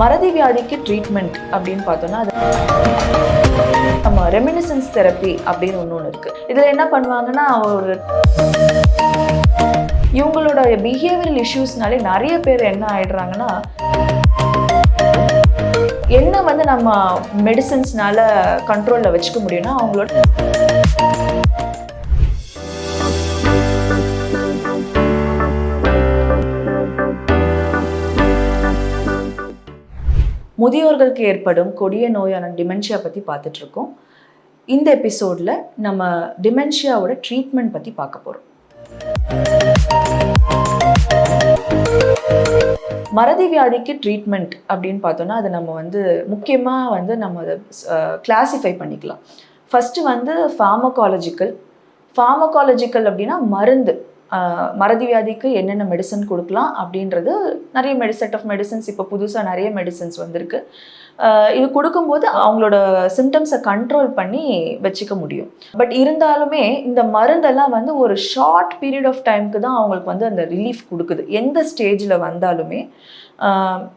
மறதி வியாதிக்கு ட்ரீட்மெண்ட் அப்படின்னு பார்த்தோம்னா அது நம்ம ரெமினிசன்ஸ் தெரப்பி அப்படின்னு ஒன்று ஒன்று இருக்குது இதில் என்ன பண்ணுவாங்கன்னா ஒரு இவங்களோட பிஹேவியல் இஷ்யூஸ்னாலே நிறைய பேர் என்ன ஆயிடுறாங்கன்னா என்ன வந்து நம்ம மெடிசன்ஸ்னால கண்ட்ரோலில் வச்சுக்க முடியும்னா அவங்களோட முதியோர்களுக்கு ஏற்படும் கொடிய நோயான டிமென்ஷியா பற்றி பார்த்துட்ருக்கோம். இந்த எபிசோடில் நம்ம டிமென்ஷியாவோட ட்ரீட்மெண்ட் பற்றி பார்க்க போகிறோம் மறதி வியாதிக்கு ட்ரீட்மெண்ட் அப்படின்னு பார்த்தோன்னா அது நம்ம வந்து முக்கியமாக வந்து நம்ம அதை கிளாசிஃபை பண்ணிக்கலாம். ஃபஸ்ட்டு வந்து ஃபார்மகாலஜிக்கல் ஃபார்மகாலஜிக்கல் அப்படின்னா மருந்து. மறதி வியாதிக்கு என்னென்ன மெடிசன் கொடுக்கலாம் அப்படின்றது நிறைய மெடி செட் ஆஃப் மெடிசன்ஸ் இப்போ புதுசாக நிறைய மெடிசன்ஸ் வந்திருக்கு. இது கொடுக்கும்போது அவங்களோட சிம்டம்ஸை கண்ட்ரோல் பண்ணி வச்சுக்க முடியும். பட் இருந்தாலுமே இந்த மருந்தெல்லாம் வந்து ஒரு ஷார்ட் பீரியட் ஆஃப் டைமுக்கு தான் அவங்களுக்கு வந்து அந்த ரிலீஃப் கொடுக்குது. எந்த ஸ்டேஜில் வந்தாலுமே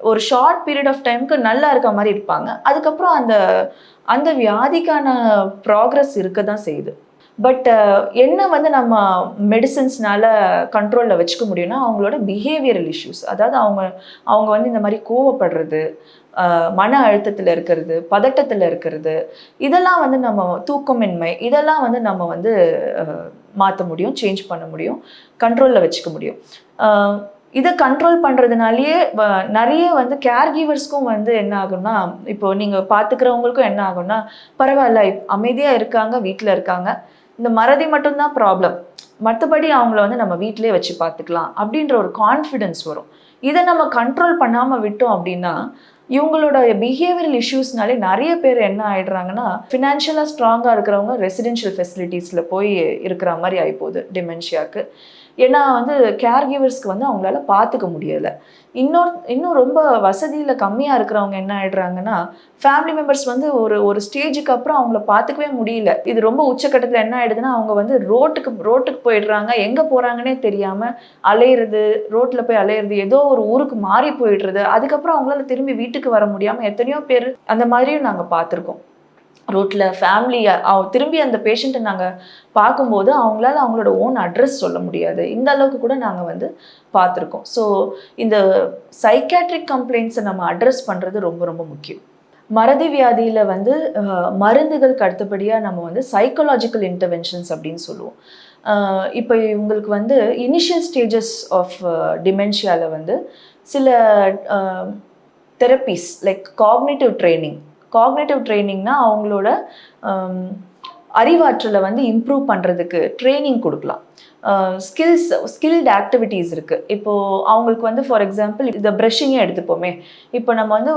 ஒரு ஷார்ட் பீரியட் ஆஃப் டைமுக்கு நல்லா இருக்க மாதிரி இருப்பாங்க. அதுக்கப்புறம் அந்த அந்த வியாதிக்கான ப்ராக்ரஸ் இருக்க தான் செய்யுது. பட் uh, என்ன வந்து நம்ம மெடிசன்ஸ்னால கண்ட்ரோலில் வச்சுக்க முடியும்னா அவங்களோட பிஹேவியரல் இஷ்யூஸ் அதாவது அவங்க அவங்க வந்து இந்த மாதிரி கோவப்படுறது மன அழுத்தத்தில் இருக்கிறது பதட்டத்தில் இருக்கிறது இதெல்லாம் வந்து நம்ம தூக்கமின்மை இதெல்லாம் வந்து நம்ம வந்து மாற்ற முடியும் சேஞ்ச் பண்ண முடியும் கண்ட்ரோலில் வச்சுக்க முடியும். இதை கண்ட்ரோல் பண்ணுறதுனாலேயே நிறைய வந்து கேர் கிவர்ஸ்க்கும் வந்து என்ன ஆகும்னா இப்போ நீங்கள் பார்த்துக்கிறவங்களுக்கும் என்ன ஆகும்னா பரவாயில்ல அமைதியாக இருக்காங்க வீட்டில் இருக்காங்க. இந்த மறதி மட்டும்தான் ப்ராப்ளம் மற்றபடி அவங்கள வந்து நம்ம வீட்டிலே வச்சு பார்த்துக்கலாம் அப்படின்ற ஒரு கான்ஃபிடென்ஸ் வரும். இதை நம்ம கண்ட்ரோல் பண்ணாமல் விட்டோம் அப்படின்னா இவங்களோட பிஹேவியரல் இஷ்யூஸ்னாலே நிறைய பேர் என்ன ஆயிடுறாங்கன்னா ஃபினான்ஷியலாக ஸ்ட்ராங்காக இருக்கிறவங்க ரெசிடென்ஷியல் ஃபெசிலிட்டிஸில் போய் இருக்கிற மாதிரி ஆகிப்போகுது டிமென்ஷியாவுக்கு ஏன்னா வந்து கேர் கிவர்ஸ்க்கு வந்து அவங்களால பார்த்துக்க முடியலை. இன்னொரு இன்னும் ரொம்ப வசதியில் கம்மியாக இருக்கிறவங்க என்ன ஆயிடுறாங்கன்னா ஃபேமிலி மெம்பர்ஸ் வந்து ஒரு ஒரு ஸ்டேஜுக்கு அப்புறம் அவங்கள பார்த்துக்கவே முடியல. இது ரொம்ப உச்சக்கட்டத்தில் என்ன ஆயிடுதுன்னா அவங்க வந்து ரோட்டுக்கு ரோட்டுக்கு போயிடுறாங்க. எங்கே போகிறாங்கன்னே தெரியாமல் அலையிறது ரோட்டில் போய் அலையிறது ஏதோ ஒரு ஊருக்கு மாறி போயிடுறது. அதுக்கப்புறம் அவங்களால திரும்பி வீட்டுக்கு வர முடியாமல் எத்தனையோ பேர் அந்த மாதிரியும் நாங்கள் பார்த்துருக்கோம் ரோட்டில் ஃபேமிலி திரும்பி அந்த பேஷண்ட்டை நாங்கள் பார்க்கும்போது அவங்களால அவங்களோட ஓன் அட்ரஸ் சொல்ல முடியாது. இந்த அளவுக்கு கூட நாங்கள் வந்து பார்த்துருக்கோம். ஸோ இந்த சைக்காட்ரிக் கம்ப்ளைண்ட்ஸை நம்ம அட்ரஸ் பண்ணுறது ரொம்ப ரொம்ப முக்கியம். மறதி வியாதியில் வந்து மருந்துகளுக்கு அடுத்தபடியாக நம்ம வந்து சைக்கலாஜிக்கல் இன்டர்வென்ஷன்ஸ் அப்படின்னு சொல்லுவோம். இப்போ இவங்களுக்கு வந்து இனிஷியல் ஸ்டேஜஸ் ஆஃப் டிமென்ஷியாவில் வந்து சில therapies like cognitive training cognitive ட்ரைனிங்னா அவங்களோட அறிவாற்றலை வந்து இம்ப்ரூவ் பண்ணுறதுக்கு ட்ரைனிங் கொடுக்கலாம். ஸ்கில்ஸ் ஸ்கில்டு ஆக்டிவிட்டீஸ் இருக்குது இப்போது அவங்களுக்கு வந்து ஃபார் எக்ஸாம்பிள் இந்த ப்ரஷிங்கே எடுத்துப்போமே. இப்போ நம்ம வந்து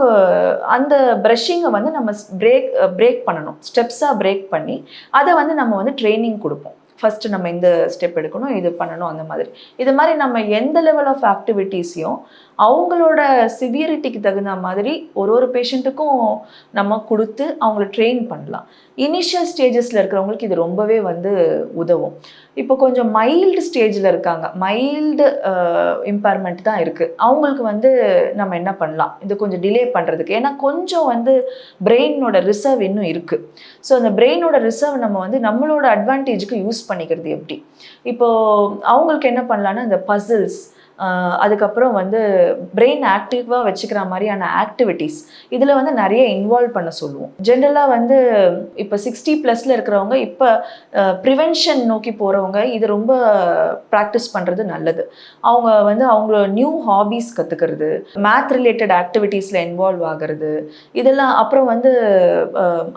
அந்த ப்ரஷிங்கை வந்து நம்ம பிரேக் பிரேக் பண்ணணும். ஸ்டெப்ஸாக பிரேக் பண்ணி அதை வந்து நம்ம வந்து ட்ரைனிங் கொடுப்போம். ஃபஸ்ட்டு நம்ம இந்த ஸ்டெப் எடுக்கணும் இது பண்ணணும் அந்த மாதிரி. இது மாதிரி நம்ம எந்த லெவல் ஆஃப் ஆக்டிவிட்டீஸையும் அவங்களோட சிவியரிட்டிக்கு தகுந்த மாதிரி ஒரு ஒரு பேஷண்ட்டுக்கும் நம்ம கொடுத்து அவங்கள ட்ரெயின் பண்ணலாம். இனிஷியல் ஸ்டேஜஸில் இருக்கிறவங்களுக்கு இது ரொம்பவே வந்து உதவும். இப்போ கொஞ்சம் மைல்டு ஸ்டேஜில் இருக்காங்க. மைல்டு இம்பேர்மெண்ட் தான் இருக்குது அவங்களுக்கு வந்து நம்ம என்ன பண்ணலாம்? இது கொஞ்சம் டிலே பண்ணுறதுக்கு ஏன்னா கொஞ்சம் வந்து பிரெயினோட ரிசர்வ் இன்னும் இருக்குது ஸோ அந்த பிரெயினோட ரிசர்வ் நம்ம வந்து நம்மளோட அட்வான்டேஜுக்கு யூஸ் பண்ணிக்கிறது எப்படி? இப்போது அவங்களுக்கு என்ன பண்ணலான்னா இந்த பசில்ஸ் அதுக்கப்புறம் வந்து பிரெயின் ஆக்டிவாக வச்சுக்கிற மாதிரியான ஆக்டிவிட்டீஸ் இதில் வந்து நிறைய இன்வால்வ் பண்ண சொல்லுவோம். ஜென்ரலாக வந்து இப்போ சிக்ஸ்டி ப்ளஸில் இருக்கிறவங்க இப்போ ப்ரிவென்ஷன் நோக்கி போகிறவங்க இது ரொம்ப ப்ராக்டிஸ் பண்ணுறது நல்லது. அவங்க வந்து அவங்களோட நியூ ஹாபீஸ் கற்றுக்கிறது மேத் ரிலேட்டட் ஆக்டிவிட்டீஸில் இன்வால்வ் ஆகிறது இதெல்லாம் அப்புறம் வந்து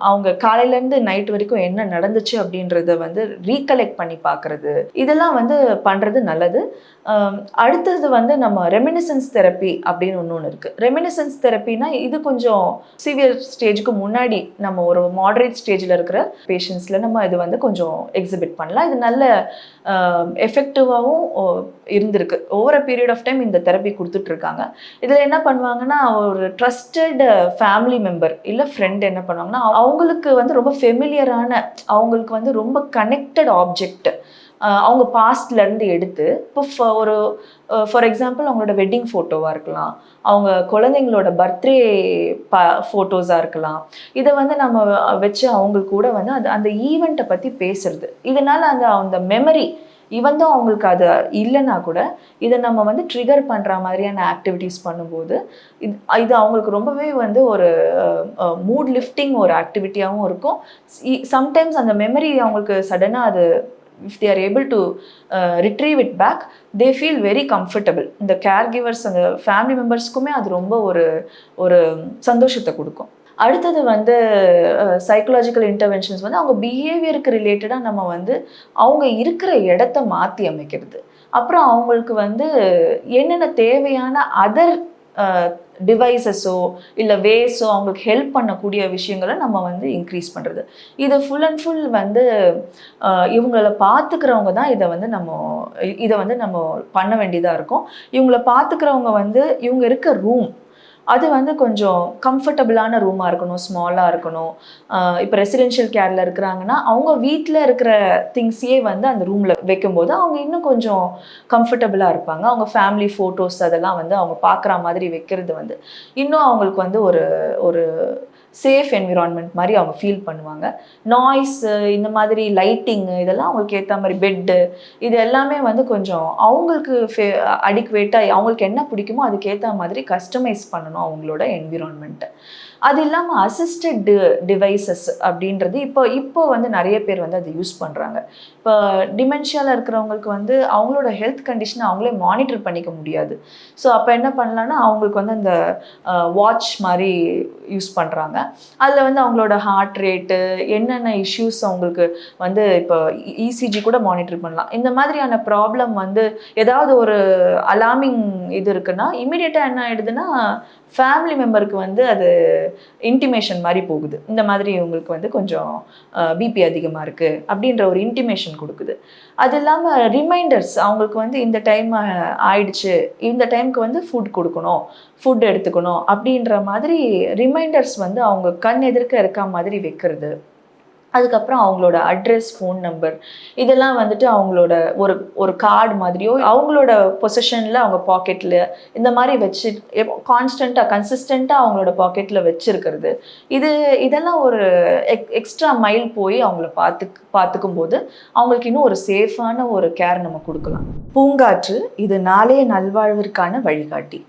அவங்க காலையிலேருந்து நைட் வரைக்கும் என்ன நடந்துச்சு அப்படின்றத வந்து ரீகலெக்ட் பண்ணி பார்க்குறது இதெல்லாம் வந்து பண்ணுறது நல்லது. அடுத்து அடுத்தது வந்து நம்ம ரெமினிசன்ஸ் தெரப்பி அப்படின்னு ஒன்று ஒன்று இருக்குது ரெமினிசன்ஸ் தெரப்பினா இது கொஞ்சம் சிவியர் ஸ்டேஜுக்கு முன்னாடி நம்ம ஒரு மாடரேட் ஸ்டேஜில் இருக்கிற பேஷண்ட்ஸில் நம்ம இது வந்து கொஞ்சம் எக்ஸிபிட் பண்ணலாம். இது நல்ல எஃபெக்டிவாகவும் இருந்திருக்கு. ஓவர பீரியட் ஆஃப் டைம் இந்த தெரப்பி கொடுத்துட்ருக்காங்க இதில் என்ன பண்ணுவாங்கன்னா ஒரு ட்ரஸ்டட் ஃபேமிலி மெம்பர் இல்லை ஃப்ரெண்ட் என்ன பண்ணுவாங்கன்னா அவங்களுக்கு வந்து ரொம்ப ஃபெமிலியரான அவங்களுக்கு வந்து ரொம்ப கனெக்டட் ஆப்ஜெக்ட் அவங்க பாஸ்ட்லேருந்து எடுத்து இப்போ ஃப- ஒரு ஃபார் எக்ஸாம்பிள் அவங்களோட வெட்டிங் ஃபோட்டோவாக இருக்கலாம். அவங்க குழந்தைங்களோட பர்த்டே ப ஃபோட்டோஸாக இருக்கலாம். இதை வந்து நம்ம வச்சு அவங்க கூட வந்து அது அந்த ஈவெண்ட்டை பற்றி பேசுறது. இதனால் அந்த அந்த மெமரி இவந்தும் தான் அவங்களுக்கு அது இல்லைன்னா கூட இதை நம்ம வந்து ட்ரிகர் பண்ணுற மாதிரியான ஆக்டிவிட்டீஸ் பண்ணும்போது இது இது அவங்களுக்கு ரொம்பவே வந்து ஒரு மூட் லிஃப்டிங் ஒரு ஆக்டிவிட்டியாகவும் இருக்கும். சம்டைம்ஸ் அந்த மெமரி அவங்களுக்கு சடனாக அது if they are able to retrieve it back they feel very comfortable இந்த கேர் கிவர்ஸ் அந்த ஃபேமிலி மெம்பர்ஸ்க்குமே அது ரொம்ப ஒரு ஒரு சந்தோஷத்தை கொடுக்கும். அடுத்தது வந்து uh, சைக்கலாஜிக்கல் இன்டர்வென்ஷன்ஸ் வந்து அவங்க பிஹேவியருக்கு ரிலேட்டடாக நம்ம வந்து அவங்க இருக்கிற இடத்த மாற்றி அமைக்கிறது. அப்புறம் அவங்களுக்கு வந்து என்னென்ன தேவையான அதர் டிவைசஸோ இல்லை வேஸோ அவங்களுக்கு ஹெல்ப் பண்ணக்கூடிய விஷயங்களை நம்ம வந்து இன்க்ரீஸ் பண்ணுறது இது ஃபுல் அண்ட் ஃபுல் வந்து இவங்கள பார்த்துக்கிறவங்க தான் இதை வந்து நம்ம இதை வந்து நம்ம பண்ண வேண்டியதாக இருக்கும். இவங்கள பார்த்துக்கிறவங்க வந்து இவங்க இருக்க ரூம் அது வந்து கொஞ்சம் கம்ஃபர்டபுளான ரூமாக இருக்கணும் ஸ்மாலாக இருக்கணும். இப்போ ரெசிடென்ஷியல் கேரில் இருக்கிறாங்கன்னா அவங்க வீட்டில் இருக்கிற திங்ஸையே வந்து அந்த ரூமில் வைக்கும்போது அவங்க இன்னும் கொஞ்சம் கம்ஃபர்டபுளாக இருப்பாங்க. அவங்க ஃபேமிலி ஃபோட்டோஸ் அதெல்லாம் வந்து அவங்க பார்க்குற மாதிரி வைக்கிறது வந்து இன்னும் அவங்களுக்கு வந்து ஒரு ஒரு சேஃப் என்விரான்மெண்ட் மாதிரி அவங்க ஃபீல் பண்ணுவாங்க. நாய்ஸ் இந்த மாதிரி லைட்டிங் இதெல்லாம் அவங்களுக்கு ஏற்ற மாதிரி பெட்டு இது எல்லாமே வந்து கொஞ்சம் அவங்களுக்கு அடிக்குவேட்டாக அவங்களுக்கு என்ன பிடிக்குமோ அதுக்கேற்ற மாதிரி கஸ்டமைஸ் பண்ணணும் அவங்களோட என்விரான்மெண்ட்டை அது இல்லாமல் அசிஸ்டட் டி டிவைசஸ் அப்படின்றது இப்போ இப்போ வந்து நிறைய பேர் வந்து அதை யூஸ் பண்ணுறாங்க இப்போ டிமென்ஷியாவில் இருக்கிறவங்களுக்கு வந்து அவங்களோட ஹெல்த் கண்டிஷனை அவங்களே மானிட்டர் பண்ணிக்க முடியாது. ஸோ அப்போ என்ன பண்ணலான்னா அவங்களுக்கு வந்து அந்த வாட்ச் மாதிரி யூஸ் பண்ணுறாங்க அதில் வந்து அவங்களோட ஹார்ட் ரேட்டு என்னென்ன இஷ்யூஸ் அவங்களுக்கு வந்து இப்போ இசிஜி கூட மானிட்டர் பண்ணலாம். இந்த மாதிரியான ப்ராப்ளம் வந்து ஏதாவது ஒரு அலார்மிங் இது இருக்குன்னா இமீடியட்டாக என்ன ஆயிடுதுன்னா ஃபேமிலி மெம்பருக்கு வந்து அது இன்டிமேஷன் மாதிரி போகுது. இந்த மாதிரி இவங்களுக்கு வந்து கொஞ்சம் பிபி அதிகமாக இருக்குது அப்படின்ற ஒரு இன்டிமேஷன் கொடுக்குது. அது இல்லாமல் ரிமைண்டர்ஸ் அவங்களுக்கு வந்து இந்த டைம் ஆயிடுச்சு. இந்த டைம்க்கு வந்து ஃபுட் கொடுக்கணும். ஃபுட் எடுத்துக்கணும் அப்படின்ற மாதிரி ரிமைண்டர்ஸ் வந்து அவங்க கண் எதிர்க்க இருக்க மாதிரி வைக்கிறது. அதுக்கப்புறம் அவங்களோட அட்ரஸ் ஃபோன் நம்பர் இதெல்லாம் வந்துட்டு அவங்களோட ஒரு ஒரு கார்டு மாதிரியோ அவங்களோட பொசிஷனில் அவங்க பாக்கெட்டில் இந்த மாதிரி வச்சு கான்ஸ்டண்ட்டாக கன்சிஸ்டண்ட்டாக அவங்களோட பாக்கெட்டில் வச்சுருக்கிறது. இது இதெல்லாம் ஒரு எக் எக்ஸ்ட்ரா மைல் போய் அவங்கள பார்த்து பார்த்துக்கும் போது அவங்களுக்கு இன்னும் ஒரு சேஃபான ஒரு கேர் நம்ம கொடுக்கலாம். பூங்காற்று இது நாளைய நல்வாழ்விற்கான வழிகாட்டி.